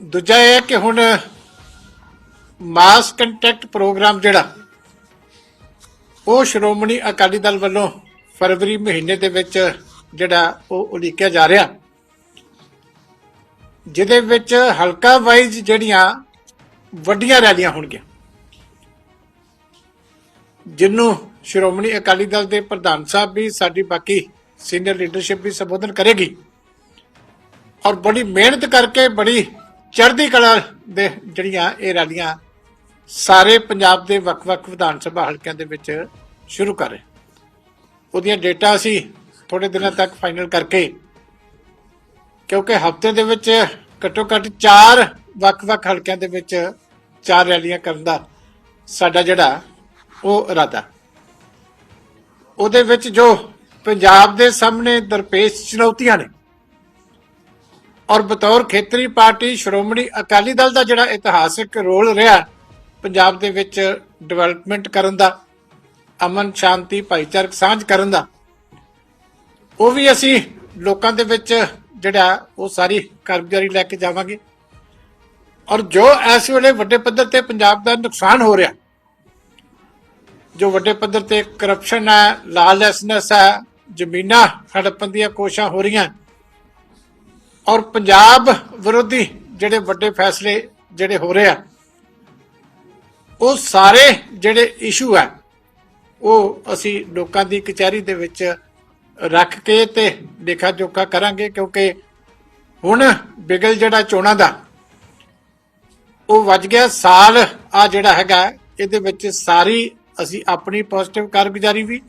ਦੂਜਾ ਇਹ ਹੈ ਕਿ ਹੁਣ ਮਾਸ ਕੰਟੈਕਟ ਪ੍ਰੋਗਰਾਮ ਜਿਹੜਾ, ਉਹ ਸ਼੍ਰੋਮਣੀ ਅਕਾਲੀ ਦਲ ਵੱਲੋਂ ਫਰਵਰੀ ਮਹੀਨੇ ਦੇ ਵਿੱਚ ਜਿਹੜਾ ਉਹ ਉਲੀਕਿਆ ਜਾ ਰਿਹਾ। ਜਿਹਦੇ ਵਿੱਚ ਹਲਕਾ ਵਾਈਜ਼ ਜਿਹੜੀਆਂ ਵੱਡੀਆਂ ਰੈਲੀਆਂ ਹੋਣਗੀਆਂ ਜਿਹਨੂੰ ਸ਼੍ਰੋਮਣੀ ਅਕਾਲੀ ਦਲ ਦੇ ਪ੍ਰਧਾਨ ਸਾਹਿਬ ਵੀ, ਸਾਡੀ ਬਾਕੀ ਸੀਨੀਅਰ ਲੀਡਰਸ਼ਿਪ ਵੀ ਸੰਬੋਧਨ ਕਰੇਗੀ। ਔਰ ਬੜੀ ਮਿਹਨਤ ਕਰਕੇ, ਬੜੀ ਚੜ੍ਹਦੀ ਕਲਾ ਦੇ ਜਿਹੜੀਆਂ ਇਹ ਰੈਲੀਆਂ ਸਾਰੇ ਪੰਜਾਬ ਦੇ ਵੱਖ-ਵੱਖ ਵਿਧਾਨ ਸਭਾ ਹਲਕਿਆਂ ਦੇ ਵਿੱਚ ਸ਼ੁਰੂ ਕਰ ਰਹੇ। ਉਹਦੀਆਂ ਡੇਟਾ ਅਸੀਂ ਥੋੜੇ ਦਿਨਾਂ ਤੱਕ ਫਾਈਨਲ ਕਰਕੇ, ਕਿਉਂਕਿ ਹਫ਼ਤੇ ਦੇ ਵਿੱਚ ਘੱਟੋ ਘੱਟ 4 ਵੱਖ-ਵੱਖ ਹਲਕਿਆਂ ਦੇ ਵਿੱਚ ਚਾਰ ਰੈਲੀਆਂ ਕਰਨ ਦਾ ਸਾਡਾ ਜਿਹੜਾ ਉਹ ਇਰਾਦਾ। ਉਹਦੇ ਵਿੱਚ ਜੋ ਪੰਜਾਬ ਦੇ ਸਾਹਮਣੇ ਦਰਪੇਸ਼ ਚੁਣੌਤੀਆਂ ਨੇ ਔਰ ਬਤੌਰ ਖੇਤਰੀ ਪਾਰਟੀ ਸ਼੍ਰੋਮਣੀ ਅਕਾਲੀ ਦਲ ਦਾ ਜਿਹੜਾ ਇਤਿਹਾਸਿਕ ਰੋਲ ਰਿਹਾ, ਪੰਜਾਬ ਦੇ ਵਿੱਚ ਡਿਵੈਲਪਮੈਂਟ ਕਰਨ ਦਾ, ਅਮਨ ਸ਼ਾਂਤੀ ਭਾਈਚਾਰਕ ਸਾਂਝ ਕਰਨ ਦਾ, ਉਹ ਵੀ ਅਸੀਂ ਲੋਕਾਂ ਦੇ ਵਿੱਚ ਜਿਹੜਾ ਉਹ ਸਾਰੀ ਕਾਰਗੁਜ਼ਾਰੀ ਲੈ ਕੇ ਜਾਵਾਂਗੇ। ਔਰ ਜੋ ਇਸ ਵੇਲੇ ਵੱਡੇ ਪੱਧਰ ਤੇ ਪੰਜਾਬ ਦਾ ਨੁਕਸਾਨ ਹੋ ਰਿਹਾ, ਜੋ ਵੱਡੇ ਪੱਧਰ ਤੇ ਕਰਪਸ਼ਨ ਹੈ ਲਾਲੈਸਨੈਸ ਹੈ, ਜ਼ਮੀਨਾਂ ਹੜਪਣ ਦੀਆਂ ਕੋਸ਼ਿਸ਼ਾਂ ਹੋ ਰਹੀਆਂ ਔਰ ਪੰਜਾਬ ਵਿਰੋਧੀ ਜਿਹੜੇ ਵੱਡੇ ਫੈਸਲੇ ਜਿਹੜੇ ਹੋ ਰਹੇ ਆ, ਉਹ ਸਾਰੇ ਜਿਹੜੇ ਇਸ਼ੂ ਆ, ਉਹ ਅਸੀਂ ਲੋਕਾਂ ਦੀ ਕਚਹਿਰੀ ਦੇ ਵਿੱਚ ਰੱਖ ਕੇ ਤੇ ਲੇਖਾ ਜੋਖਾ ਕਰਾਂਗੇ ਕਿਉਂਕਿ ਹੁਣ ਬਿਗਲ ਜਿਹੜਾ ਚੋਣਾਂ ਦਾ, ਉਹ ਵੱਜ ਗਿਆ ਸਾਲ ਆ ਜਿਹੜਾ ਹੈਗਾ, ਇਹਦੇ ਵਿੱਚ ਸਾਰੀ ਅਸੀਂ ਆਪਣੀ ਪੋਜ਼ਿਟਿਵ ਕਾਰਗੁਜ਼ਾਰੀ ਵੀ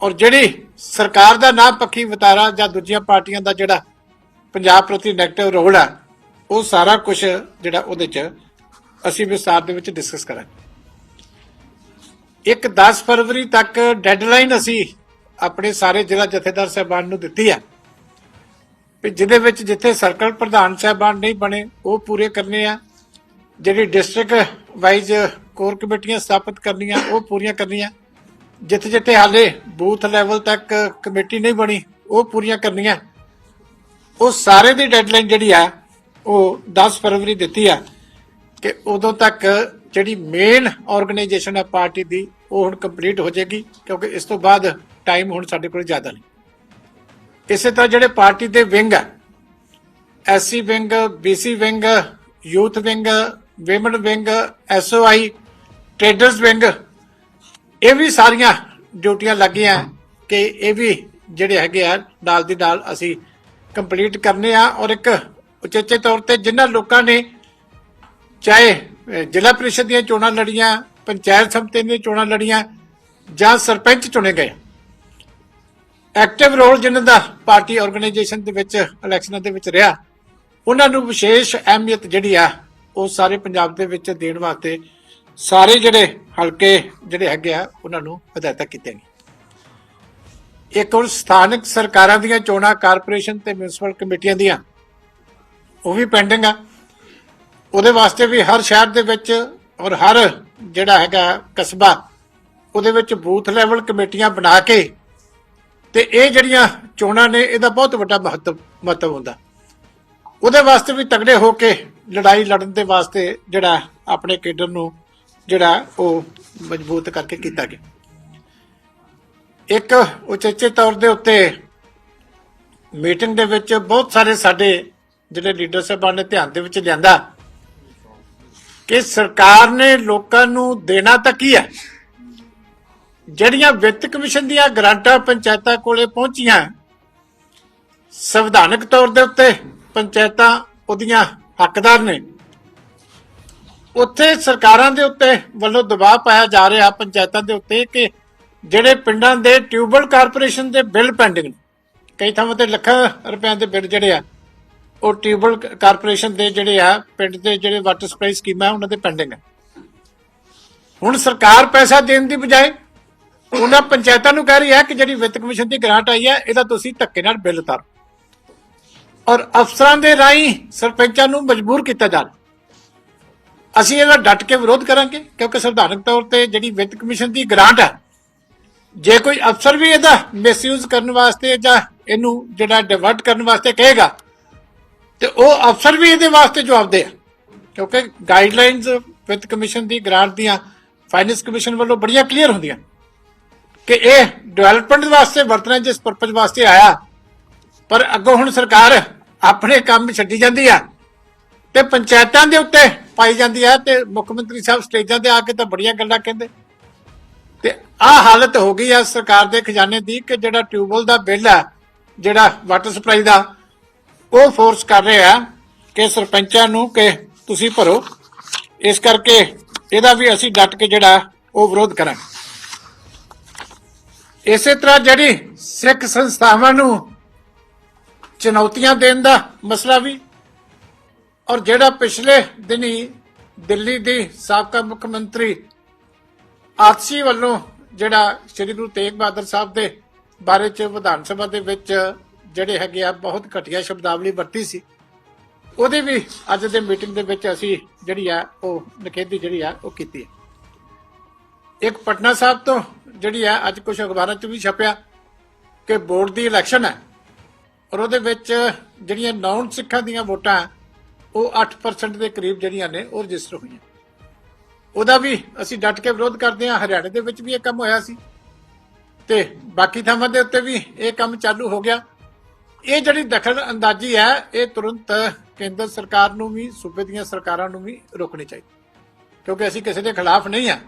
ਔਰ ਜਿਹੜੀ ਸਰਕਾਰ ਦਾ ਨਾ ਪੱਖੀ ਵਤਾਰਾ ਜਾਂ ਦੂਜੀਆਂ ਪਾਰਟੀਆਂ ਦਾ ਜਿਹੜਾ ਪੰਜਾਬ ਪ੍ਰਤੀ ਨੈਗੇਟਿਵ ਰੋਲ ਹੈ ਉਹ ਸਾਰਾ ਕੁਝ ਜਿਹੜਾ ਉਹਦੇ ਚ ਅਸੀਂ ਵਿਸਥਾਰ ਦੇ ਵਿੱਚ ਡਿਸਕਸ ਕਰਾਂਗੇ। ਇੱਕ 10 ਫਰਵਰੀ ਤੱਕ ਡੈਡਲਾਈਨ ਅਸੀਂ ਆਪਣੇ ਸਾਰੇ ਜ਼ਿਲ੍ਹਾ ਜਥੇਦਾਰ ਸਾਹਿਬਾਨ ਨੂੰ ਦਿੱਤੀ ਹੈ ਵੀ ਜਿਹਦੇ ਵਿੱਚ ਜਿੱਥੇ ਸਰਕਲ ਪ੍ਰਧਾਨ ਸਾਹਿਬਾਨ ਨਹੀਂ ਬਣੇ, ਉਹ ਪੂਰੇ ਕਰਨੇ ਆ। ਜਿਹੜੀ ਡਿਸਟ੍ਰਿਕਟ ਵਾਈਜ਼ ਕੋਰ ਕਮੇਟੀਆਂ ਸਥਾਪਿਤ ਕਰਨੀਆਂ, ਉਹ ਪੂਰੀਆਂ ਕਰਨੀਆਂ। ਜਿੱਥੇ ਜਿੱਥੇ ਹਾਲੇ ਬੂਥ ਲੈਵਲ ਤੱਕ ਕਮੇਟੀ ਨਹੀਂ ਬਣੀ, ਉਹ ਪੂਰੀਆਂ ਕਰਨੀਆਂ। ਉਹ ਸਾਰੇ ਦੀ ਡੈਡਲਾਈਨ ਜਿਹੜੀ ਆ, ਉਹ 10 ਫਰਵਰੀ ਦਿੱਤੀ ਆ ਕਿ ਉਦੋਂ ਤੱਕ ਜਿਹੜੀ ਮੇਨ ਆਰਗੇਨਾਈਜੇਸ਼ਨ ਹੈ ਪਾਰਟੀ ਦੀ, ਉਹ ਹੁਣ ਕੰਪਲੀਟ ਹੋ ਜਾਏਗੀ, ਕਿਉਂਕਿ ਇਸ ਤੋਂ ਬਾਅਦ ਟਾਈਮ ਹੁਣ ਸਾਡੇ ਕੋਲ ਜ਼ਿਆਦਾ ਨਹੀਂ। ਇਸੇ ਤਰ੍ਹਾਂ ਜਿਹੜੇ ਪਾਰਟੀ ਦੇ ਵਿੰਗ ਆ SC wing BC wing youth wing women wing SOI traders wing, ਇਹ ਵੀ ਸਾਰੀਆਂ ਡਿਊਟੀਆਂ ਲੱਗੀਆਂ ਕਿ ਇਹ ਵੀ ਜਿਹੜੇ ਹੈਗੇ ਆ, ਨਾਲ ਦੀ ਨਾਲ ਅਸੀਂ ਕੰਪਲੀਟ ਕਰਨੇ ਆ ਔਰ ਇੱਕ ਉਚੇਚੇ ਤੌਰ ਤੇ ਜਿਨ੍ਹਾਂ ਲੋਕਾਂ ਨੇ ਚਾਹੇ ਜ਼ਿਲ੍ਹਾ ਪ੍ਰੀਸ਼ਦ ਦੀਆਂ ਚੋਣਾਂ ਲੜੀਆਂ, ਪੰਚਾਇਤ ਸਮਿਤੀ ਦੀਆਂ ਚੋਣਾਂ ਲੜੀਆਂ ਜਾਂ ਸਰਪੰਚ ਚੁਣੇ ਗਏ। ਐਕਟਿਵ ਰੋਲ ਜਿਨ੍ਹਾਂ ਦਾ ਪਾਰਟੀ ਆਰਗੇਨਾਈਜੇਸ਼ਨ ਦੇ ਵਿੱਚ ਇਲੈਕਸ਼ਨਾਂ ਦੇ ਵਿੱਚ ਰਿਹਾ, ਉਹਨਾਂ ਨੂੰ ਵਿਸ਼ੇਸ਼ ਅਹਿਮੀਅਤ ਜਿਹੜੀ ਆ, ਉਹ ਸਾਰੇ ਪੰਜਾਬ ਦੇ ਵਿੱਚ ਦੇਣ ਵਾਸਤੇ ਸਾਰੇ ਜਿਹੜੇ ਹਲਕੇ ਜਿਹੜੇ ਹੈਗੇ ਆ, ਉਹਨਾਂ ਨੂੰ ਹਦਾਇਤਾਂ ਕੀਤੀਆਂ ਗਈਆਂ। ਇੱਕ ਹੁਣ ਸਥਾਨਕ ਸਰਕਾਰਾਂ ਦੀਆਂ ਚੋਣਾਂ, ਕਾਰਪੋਰੇਸ਼ਨ ਤੇ ਮਿਊਨਿਸਪਲ ਕਮੇਟੀਆਂ ਦੀਆਂ, ਉਹ ਵੀ ਪੈਂਡਿੰਗ ਆ। ਉਹਦੇ ਵਾਸਤੇ ਵੀ ਹਰ ਸ਼ਹਿਰ ਦੇ ਵਿੱਚ ਔਰ ਹਰ ਜਿਹੜਾ ਹੈਗਾ ਕਸਬਾ, ਉਹਦੇ ਵਿੱਚ ਬੂਥ ਲੈਵਲ ਕਮੇਟੀਆਂ ਬਣਾ ਕੇ ਤੇ ਇਹ ਜਿਹੜੀਆਂ ਚੋਣਾਂ ਨੇ, ਇਹਦਾ ਬਹੁਤ ਵੱਡਾ ਮਹੱਤਵ ਮਹੱਤਵ ਹੁੰਦਾ। ਉਹਦੇ ਵਾਸਤੇ ਵੀ ਤਗੜੇ ਹੋ ਕੇ ਲੜਾਈ ਲੜਨ ਦੇ ਵਾਸਤੇ ਜਿਹੜਾ ਆਪਣੇ ਕੇਡਰ ਨੂੰ ਜਿਹੜਾ ਉਹ ਮਜ਼ਬੂਤ ਕਰਕੇ ਕੀਤਾ ਗਿਆ। ਇੱਕ ਉਚੇਚੇ ਤੌਰ ਦੇ ਉੱਤੇ ਮੀਟਿੰਗ ਦੇ ਵਿੱਚ ਬਹੁਤ ਸਾਰੇ ਸਾਡੇ ਜਿਹੜੇ ਲੀਡਰ ਸਾਹਿਬਾਨ ਨੇ ਧਿਆਨ ਦੇ ਵਿੱਚ ਲਿਆਂਦਾ ਕਿ ਸਰਕਾਰ ਨੇ ਲੋਕਾਂ ਨੂੰ ਦੇਣਾ ਤਾਂ ਕੀ ਹੈ? ਜਿਹੜੀਆਂ ਵਿੱਤ ਕਮਿਸ਼ਨ ਦੀਆਂ ਗ੍ਰਾਂਟਾਂ ਪੰਚਾਇਤਾਂ ਕੋਲੇ ਪਹੁੰਚੀਆਂ, ਸੰਵਿਧਾਨਕ ਤੌਰ ਦੇ ਉੱਤੇ ਪੰਚਾਇਤਾਂ ਉਹਦੀਆਂ ਹੱਕਦਾਰ ਨੇ। ਉੱਥੇ ਸਰਕਾਰਾਂ ਦੇ ਉੱਤੇ ਵੱਲੋਂ ਦਬਾਅ ਪਾਇਆ ਜਾ ਰਿਹਾ, ਪੰਚਾਇਤਾਂ ਦੇ ਉੱਤੇ ਕਿ ਜਿਹੜੇ ਪਿੰਡਾਂ ਦੇ ਟਿਊਬਲ ਕਾਰਪੋਰੇਸ਼ਨ ਦੇ ਬਿੱਲ ਪੈਂਡਿੰਗ ਨੇ, ਕਈ ਥਾਵਾਂ ਤੇ ਲੱਖਾਂ ਰੁਪਏ ਦੇ ਬਿੱਲ ਜਿਹੜੇ ਆ, ਉਹ ਟਿਊਬਲ ਕਾਰਪੋਰੇਸ਼ਨ ਦੇ ਜਿਹੜੇ ਆ, ਪਿੰਡ ਦੇ ਜਿਹੜੇ ਵਾਟਰ ਸਪਲਾਈ ਸਕੀਮਾਂ ਉਹਨਾਂ ਦੇ ਪੈਂਡਿੰਗ ਆ ਹੁਣ ਸਰਕਾਰ ਪੈਸਾ ਦੇਣ ਦੀ ਬਜਾਏ ਉਹਨਾਂ ਪੰਚਾਇਤਾਂ ਨੂੰ ਕਹਿ ਰਹੀ ਹੈ ਕਿ ਜਿਹੜੀ ਵਿੱਤ ਕਮਿਸ਼ਨ ਦੀ ਗ੍ਰਾਂਟ ਆਈ ਹੈ, ਇਹਦਾ ਤੁਸੀਂ ਧੱਕੇ ਨਾਲ ਬਿੱਲ ਉਤਾਰੋ। ਔਰ ਅਫਸਰਾਂ ਦੇ ਰਾਹੀਂ ਸਰਪੰਚਾਂ ਨੂੰ ਮਜਬੂਰ ਕੀਤਾ ਜਾ ਰਿਹਾ ਅਸੀਂ ਇਹਦਾ ਡਟ ਕੇ ਵਿਰੋਧ ਕਰਾਂਗੇ, ਕਿਉਂਕਿ ਸੰਵਿਧਾਨਕ ਤੌਰ ਤੇ ਜਿਹੜੀ ਵਿੱਤ ਕਮਿਸ਼ਨ ਦੀ ਗ੍ਰਾਂਟ ਹੈ ਜੇ ਕੋਈ ਅਫਸਰ ਵੀ ਇਹਦਾ ਮਿਸਯੂਜ਼ ਕਰਨ ਵਾਸਤੇ ਜਾਂ ਇਹਨੂੰ ਜਿਹੜਾ ਡਿਵਰਟ ਕਰਨ ਵਾਸਤੇ ਕਹੇਗਾ, ਤੇ ਉਹ ਅਫਸਰ ਵੀ ਇਹਦੇ ਵਾਸਤੇ ਜਵਾਬਦੇ ਆ। ਕਿਉਂਕਿ ਗਾਈਡਲਾਈਨਸ ਵਿੱਤ ਕਮਿਸ਼ਨ ਦੀ ਗ੍ਰਾਂਟ ਦੀਆਂ ਫਾਈਨੈਂਸ ਕਮਿਸ਼ਨ ਵੱਲੋਂ ਬੜੀਆਂ ਕਲੀਅਰ ਹੁੰਦੀਆਂ। ਕਿ ਇਹ ਡਿਵੈਲਪਮੈਂਟ ਵਾਸਤੇ ਵਰਤਣਾ, ਜਿਸ ਪਰਪਸ ਵਾਸਤੇ ਆਇਆ, ਪਰ ਅੱਗੋਂ ਹੁਣ ਸਰਕਾਰ ਆਪਣੇ ਕੰਮ ਛੱਡੀ ਜਾਂਦੀ ਆ ਤੇ ਪੰਚਾਇਤਾਂ ਦੇ ਉੱਤੇ ਪਾਈ ਜਾਂਦੀ ਹੈ ਤੇ ਮੁੱਖ ਮੰਤਰੀ ਸਾਹਿਬ ਸਟੇਜਾਂ ਤੇ ਆ ਕੇ ਤਾਂ ਬੜੀਆਂ ਗੱਲਾਂ ਕਹਿੰਦੇ। ਤੇ ਆਹ ਹਾਲਤ ਹੋ ਗਈ ਆ ਸਰਕਾਰ ਦੇ ਖਜ਼ਾਨੇ ਦੀ ਕਿ ਜਿਹੜਾ ਟਿਊਬਵੈਲ ਦਾ ਬਿੱਲ ਆ, ਜਿਹੜਾ ਵਾਟਰ ਸਪਲਾਈ ਦਾ, ਉਹ ਫੋਰਸ ਕਰ ਰਿਹਾ ਕਿ ਸਰਪੰਚਾਂ ਨੂੰ ਕਿ ਤੁਸੀਂ ਭਰੋ। ਇਸ ਕਰਕੇ ਇਹਦਾ ਵੀ ਅਸੀਂ ਡਟ ਕੇ ਜਿਹੜਾ ਉਹ ਵਿਰੋਧ ਕਰਾਂਗੇ। ਇਸੇ ਤਰ੍ਹਾਂ ਜਿਹੜੀ ਸਿੱਖ ਸੰਸਥਾਵਾਂ ਨੂੰ ਚੁਣੌਤੀਆਂ ਦੇਣ ਦਾ ਮਸਲਾ ਵੀ, ਔਰ ਜਿਹੜਾ ਪਿਛਲੇ ਦਿਨੀ ਦਿੱਲੀ ਦੀ ਸਾਬਕਾ ਮੁੱਖ ਮੰਤਰੀ ਆਤਸ਼ੀ ਵੱਲੋਂ ਜਿਹੜਾ ਸ੍ਰੀ ਗੁਰੂ ਤੇਗ ਬਹਾਦਰ ਸਾਹਿਬ ਦੇ ਬਾਰੇ ਚ ਵਿਧਾਨ ਸਭਾ ਦੇ ਵਿੱਚ ਜਿਹੜੇ ਹੈਗੇ ਆ, ਬਹੁਤ ਘਟੀਆ ਸ਼ਬਦਾਵਲੀ ਵਰਤੀ ਸੀ। ਉਹਦੇ ਵੀ ਅੱਜ ਦੇ ਮੀਟਿੰਗ ਦੇ ਵਿੱਚ ਅਸੀਂ ਜਿਹੜੀ ਆ, ਉਹ ਨਿਖੇਧੀ ਜਿਹੜੀ ਆ, ਉਹ ਕੀਤੀ ਹੈ। ਇੱਕ ਪਟਨਾ ਸਾਹਿਬ ਤੋਂ ਜਿਹੜੀ ਆ, ਅੱਜ ਕੁਝ ਅਖਬਾਰਾਂ 'ਚ ਵੀ ਛਪਿਆ ਕਿ ਬੋਰਡ ਦੀ ਇਲੈਕਸ਼ਨ ਹੈ ਔਰ ਉਹਦੇ ਵਿੱਚ ਜਿਹੜੀਆਂ ਨਾਨ ਸਿੱਖਾਂ ਦੀਆਂ ਵੋਟਾਂ, ਉਹ 8% ਦੇ ਕਰੀਬ ਜਿਹੜੀਆਂ ਨੇ, ਉਹ ਰਜਿਸਟਰ ਹੋਈਆਂ। ਉਹਦਾ ਵੀ ਅਸੀਂ ਡਟ ਕੇ ਵਿਰੋਧ ਕਰਦੇ ਹਾਂ। ਹਰਿਆਣੇ ਦੇ ਵਿੱਚ ਵੀ ਇਹ ਕੰਮ ਹੋਇਆ ਸੀ। ਤੇ ਬਾਕੀ ਥਾਵਾਂ ਦੇ ਉੱਤੇ ਵੀ ਇਹ ਕੰਮ ਚਾਲੂ ਹੋ ਗਿਆ। ਇਹ ਜਿਹੜੀ ਦਖਲ ਅੰਦਾਜ਼ੀ ਹੈ, ਇਹ ਤੁਰੰਤ ਕੇਂਦਰ ਸਰਕਾਰ ਨੂੰ ਵੀ, ਸੂਬੇ ਦੀਆਂ ਸਰਕਾਰਾਂ ਨੂੰ ਵੀ ਰੋਕਣੀ ਚਾਹੀਦੀ। ਕਿਉਂਕਿ ਅਸੀਂ ਕਿਸੇ ਦੇ ਖਿਲਾਫ ਨਹੀਂ ਆ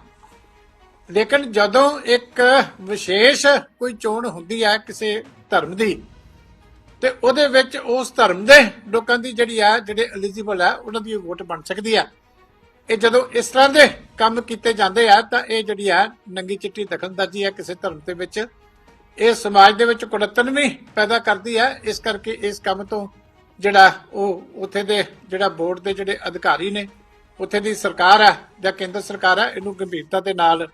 ਲੇਕਿਨ ਜਦੋਂ ਇੱਕ ਵਿਸ਼ੇਸ਼ ਕੋਈ ਚੋਣ ਹੁੰਦੀ ਹੈ ਕਿਸੇ ਧਰਮ ਦੀ, ਤੇ ਉਹਦੇ ਵਿੱਚ ਉਸ ਧਰਮ ਦੇ ਲੋਕਾਂ ਦੀ ਜਿਹੜੀ ਆ ਜਿਹੜੇ ਐਲੀਜੀਬਲ ਆ ਉਹਨਾਂ ਦੀ ਵੋਟ ਬਣ ਸਕਦੀ ਆ ਇਹ ਜਦੋਂ ਇਸ ਤਰ੍ਹਾਂ ਦੇ ਕੰਮ ਕੀਤੇ ਜਾਂਦੇ ਆ, ਤਾਂ ਇਹ ਜਿਹੜੀ ਆ ਨੰਗੀ ਚਿੱਟੀ ਦਖਲਅੰਦਾਜ਼ੀ ਆ ਕਿਸੇ ਧਰਮ ਦੇ ਵਿੱਚ, ਇਹ ਸਮਾਜ ਦੇ ਵਿੱਚ ਕੁੜੱਤਨ ਵੀ ਪੈਦਾ ਕਰਦੀ ਹੈ ਇਸ ਕਰਕੇ ਇਸ ਕੰਮ ਤੋਂ ਜਿਹੜਾ ਉਹ ਉੱਥੇ ਦੇ ਜਿਹੜਾ ਬੋਰਡ ਦੇ ਜਿਹੜੇ ਅਧਿਕਾਰੀ ਨੇ, ਉੱਥੇ ਦੀ ਸਰਕਾਰ ਹੈ ਜਾਂ ਕੇਂਦਰ ਸਰਕਾਰ ਹੈ ਇਹਨੂੰ ਗੰਭੀਰਤਾ ਦੇ ਨਾਲ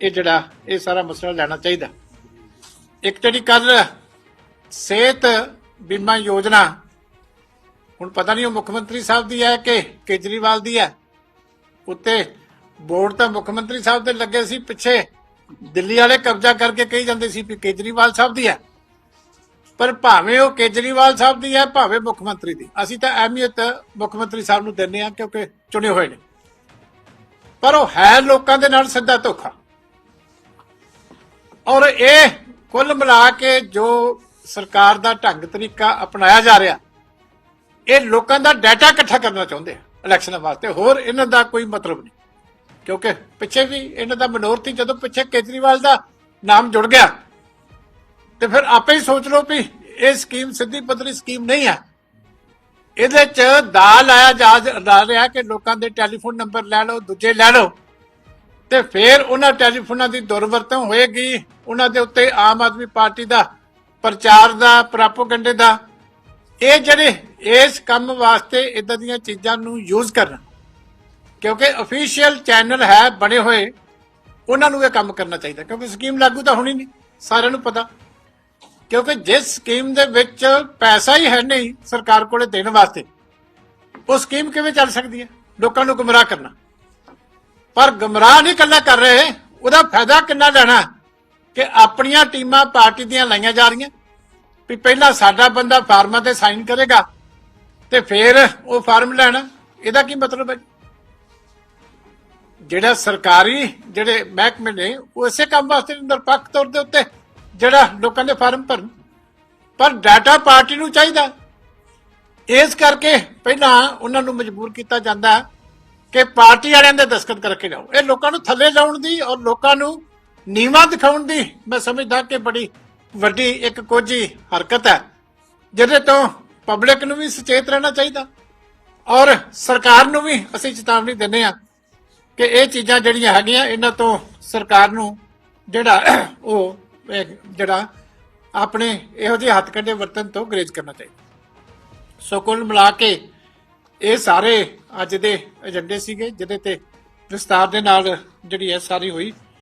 ਇਹ ਜਿਹੜਾ ਇਹ ਸਾਰਾ ਮਸਲਾ ਲੈਣਾ ਚਾਹੀਦਾ। ਇੱਕ ਜਿਹੜੀ ਕੱਲ ਸਿਹਤ ਬੀਮਾ ਯੋਜਨਾ, ਹੁਣ ਪਤਾ ਨਹੀਂ ਉਹ ਮੁੱਖ ਮੰਤਰੀ ਸਾਹਿਬ ਦੀ ਹੈ ਕਿ ਕੇਜਰੀਵਾਲ ਦੀ ਹੈ ਉੱਤੇ ਬੋਰਡ ਤਾਂ ਮੁੱਖ ਮੰਤਰੀ ਸਾਹਿਬ ਦੇ ਲੱਗੇ ਸੀ, ਪਿੱਛੇ ਦਿੱਲੀ ਵਾਲੇ ਕਬਜ਼ਾ ਕਰਕੇ ਕਹੀ ਜਾਂਦੇ ਸੀ ਕਿ ਕੇਜਰੀਵਾਲ ਸਾਹਿਬ ਦੀ ਹੈ। ਪਰ ਭਾਵੇਂ ਉਹ ਕੇਜਰੀਵਾਲ ਸਾਹਿਬ ਦੀ ਹੈ, ਭਾਵੇਂ ਮੁੱਖ ਮੰਤਰੀ ਦੀ। ਅਸੀਂ ਤਾਂ ਅਹਿਮੀਅਤ ਮੁੱਖ ਮੰਤਰੀ ਸਾਹਿਬ ਨੂੰ ਦਿੰਦੇ ਆ ਕਿਉਂਕਿ ਚੁਣੇ ਹੋਏ ਨੇ। ਪਰ ਉਹ ਹੈ ਲੋਕਾਂ ਦੇ ਨਾਲ ਸਿੱਧਾ ਧੋਖਾ। ਔਰ ਇਹ ਕੁੱਲ ਮਿਲਾ ਕੇ ਜੋ ਸਰਕਾਰ ਦਾ ਢੰਗ ਤਰੀਕਾ ਅਪਣਾਇਆ ਜਾ ਰਿਹਾ, ਇਹ ਲੋਕਾਂ ਦਾ ਡਾਟਾ ਇਕੱਠਾ ਕਰਨਾ ਚਾਹੁੰਦੇ ਆ। ਇਲੈਕਸ਼ਨਾਂ ਵਾਸਤੇ। ਹੋਰ ਇਹਨਾਂ ਦਾ ਕੋਈ ਮਤਲਬ ਨਹੀਂ। ਕਿਉਂਕਿ ਪਿੱਛੇ ਵੀ ਇਹਨਾਂ ਦਾ ਮਨੋਰਥੀ ਜਦੋਂ ਪਿੱਛੇ ਕੇਜਰੀਵਾਲ ਦਾ ਨਾਮ ਜੁੜ ਗਿਆ, ਤੇ ਫਿਰ ਆਪੇ ਹੀ ਸੋਚ ਲਓ ਵੀ ਇਹ ਸਕੀਮ ਸਿੱਧੀ ਪੱਧਰੀ ਸਕੀਮ ਨਹੀਂ ਹੈ। ਇਹਦੇ ਚ ਦਾ ਲਾਇਆ ਜਾ ਜਾ ਰਿਹਾ ਕਿ ਲੋਕਾਂ ਦੇ ਟੈਲੀਫੋਨ ਨੰਬਰ ਲੈ ਲਓ, ਦੂਜੇ ਲੈ ਲਓ। ਤੇ ਫਿਰ ਉਹਨਾਂ ਟੈਲੀਫੋਨਾਂ ਦੀ ਦੁਰਵਰਤੋਂ ਹੋਏਗੀ, ਉਹਨਾਂ ਦੇ ਉੱਤੇ ਆਮ ਆਦਮੀ ਪਾਰਟੀ ਦਾ ਪ੍ਰਚਾਰ ਦਾ, ਪ੍ਰਾਪੋਗੰਡੇ ਦਾ ਇਹ ਜਿਹੜੇ ਇਸ ਕੰਮ ਵਾਸਤੇ ਇਦਾਂ ਦੀਆਂ ਚੀਜ਼ਾਂ ਨੂੰ ਯੂਜ਼ ਕਰਨਾ, ਕਿਉਂਕਿ ਅਫੀਸ਼ੀਅਲ ਚੈਨਲ ਹੈ, ਬਣੇ ਹੋਏ, ਉਹਨਾਂ ਨੂੰ ਇਹ ਕੰਮ ਕਰਨਾ ਚਾਹੀਦਾ, ਕਿਉਂਕਿ ਸਕੀਮ ਲਾਗੂ ਤਾਂ ਹੋਣੀ ਨਹੀਂ, ਸਾਰਿਆਂ ਨੂੰ ਪਤਾ। ਕਿਉਂਕਿ ਜਿਸ ਸਕੀਮ ਦੇ ਵਿੱਚ ਪੈਸਾ ਹੀ ਹੈ ਨਹੀਂ, ਸਰਕਾਰ ਕੋਲੇ ਦੇਣ ਵਾਸਤੇ, ਉਹ ਸਕੀਮ ਕਿਵੇਂ ਚੱਲ ਸਕਦੀ ਹੈ? ਲੋਕਾਂ ਨੂੰ ਗੁੰਮਰਾਹ ਕਰਨਾ। ਪਰ ਗੁੰਮਰਾਹ ਨਹੀਂ ਕੱਲਾ ਕਰ ਰਹੇ, ਉਹਦਾ ਫਾਇਦਾ ਕਿੰਨਾ ਲੈਣਾ ਕਿ ਆਪਣੀਆਂ ਟੀਮਾਂ ਪਾਰਟੀ ਦੀਆਂ ਲਾਈਆਂ ਜਾ ਰਹੀਆਂ ਵੀ ਪਹਿਲਾਂ ਸਾਡਾ ਬੰਦਾ ਫਾਰਮਾਂ ਤੇ ਸਾਈਨ ਕਰੇਗਾ ਤੇ ਫਿਰ ਉਹ ਫਾਰਮ ਲੈਣਾ। ਇਹਦਾ ਕੀ ਮਤਲਬ ਹੈ ਜਿਹੜਾ ਸਰਕਾਰੀ, ਜਿਹੜੇ ਮਹਿਕਮੇ ਨੇ, ਉਹ ਇਸੇ ਕੰਮ ਵਾਸਤੇ ਨਿਰਪੱਖ ਤੌਰ ਦੇ ਉੱਤੇ ਜਿਹੜਾ ਲੋਕਾਂ ਦੇ ਫਾਰਮ ਭਰਨ। ਪਰ ਡਾਟਾ ਪਾਰਟੀ ਨੂੰ ਚਾਹੀਦਾ। ਇਸ ਕਰਕੇ ਪਹਿਲਾਂ ਉਹਨਾਂ ਨੂੰ ਮਜਬੂਰ ਕੀਤਾ ਜਾਂਦਾ ਕਿ ਪਾਰਟੀ ਵਾਲਿਆਂ ਦੇ ਦਸਖਤ ਕਰਕੇ ਜਾਓ। ਇਹ ਲੋਕਾਂ ਨੂੰ ਥੱਲੇ ਲਾਉਣ ਦੀ ਔਰ ਲੋਕਾਂ ਨੂੰ ਨੀਵਾਂ ਦਿਖਾਉਣ ਦੀ ਮੈਂ ਸਮਝਦਾ ਕਿ ਬੜੀ ਵੱਡੀ ਇੱਕ ਕੋਝੀ ਹਰਕਤ ਹੈ, ਜਿਹਦੇ ਤੋਂ ਪਬਲਿਕ ਨੂੰ ਵੀ ਸੁਚੇਤ ਰਹਿਣਾ ਚਾਹੀਦਾ ਔਰ ਸਰਕਾਰ ਨੂੰ ਵੀ ਅਸੀਂ ਚੇਤਾਵਨੀ ਦਿੰਦੇ ਆ ਕਿ ਇਹ ਚੀਜ਼ਾਂ ਜਿਹੜੀਆਂ ਹੈਗੀਆਂ, ਇਹਨਾਂ ਤੋਂ ਸਰਕਾਰ ਨੂੰ ਜਿਹੜਾ ਉਹ ਜਿਹੜਾ ਆਪਣੇ ਇਹੋ ਜਿਹੇ ਹੱਥ ਕੰਡੇ ਵਰਤਨ ਤੋਂ ਗਰੇਜ ਕਰਨਾ ਚਾਹੀਦਾ। ਸੋ ਕੁੱਲ ਮਿਲਾ ਕੇ ਇਹ ਸਾਰੇ ਅੱਜ ਦੇ ਏਜੰਡੇ ਸੀਗੇ, ਜਿਹਦੇ ਤੇ ਵਿਸਤਾਰ ਦੇ ਨਾਲ ਜਿਹੜੀ ਹੈ ਸਾਰੀ ਹੋਈ।